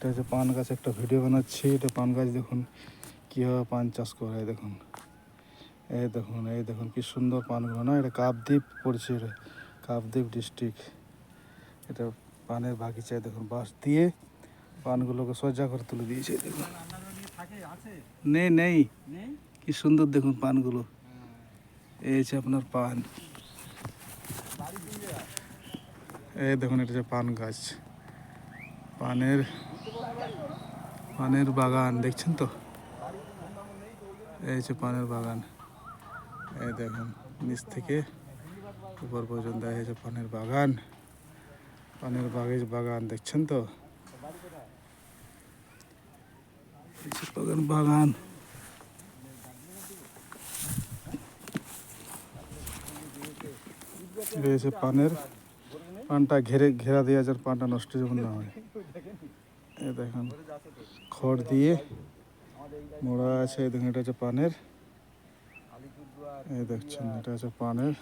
এটা হচ্ছে পান গাছ, একটা ভিডিও বানাচ্ছি। এটা পান গাছ দেখুন, কীভাবে পান চাষ করা দেখুন। এই দেখুন এই দেখুন কি সুন্দর পানগুলো, না? এটা কাপদ্বীপ পড়ছে এটা, কাপদ্বীপ ডিস্ট্রিক্ট এটা পানের বাগিচায় দেখুন, বাঁশ দিয়ে পানগুলোকে সজ্জা করে তুলে দিয়েছে দেখুন। নেই নেই। কি সুন্দর দেখুন পানগুলো। এই হচ্ছে আপনার পান। এই দেখুন, এটা হচ্ছে পান গাছ। পানের পানের বাগান, দেখছেন তো? এই হচ্ছে পানের বাগান। এই দেখুন, নিচ থেকে উপর পর্যন্ত এই হচ্ছে পানের বাগান। পানের বাগিচ বাগান, দেখছেন তো? বাগান এই পানের পানটা ঘেরে, ঘেরা দিয়ে যার পানটা নষ্ট যেমন না হয়। দেখুন খড় দিয়ে মোড়া আছে দেখুন এটা হচ্ছে পানের। এই দেখছেন এটা হচ্ছে পানের।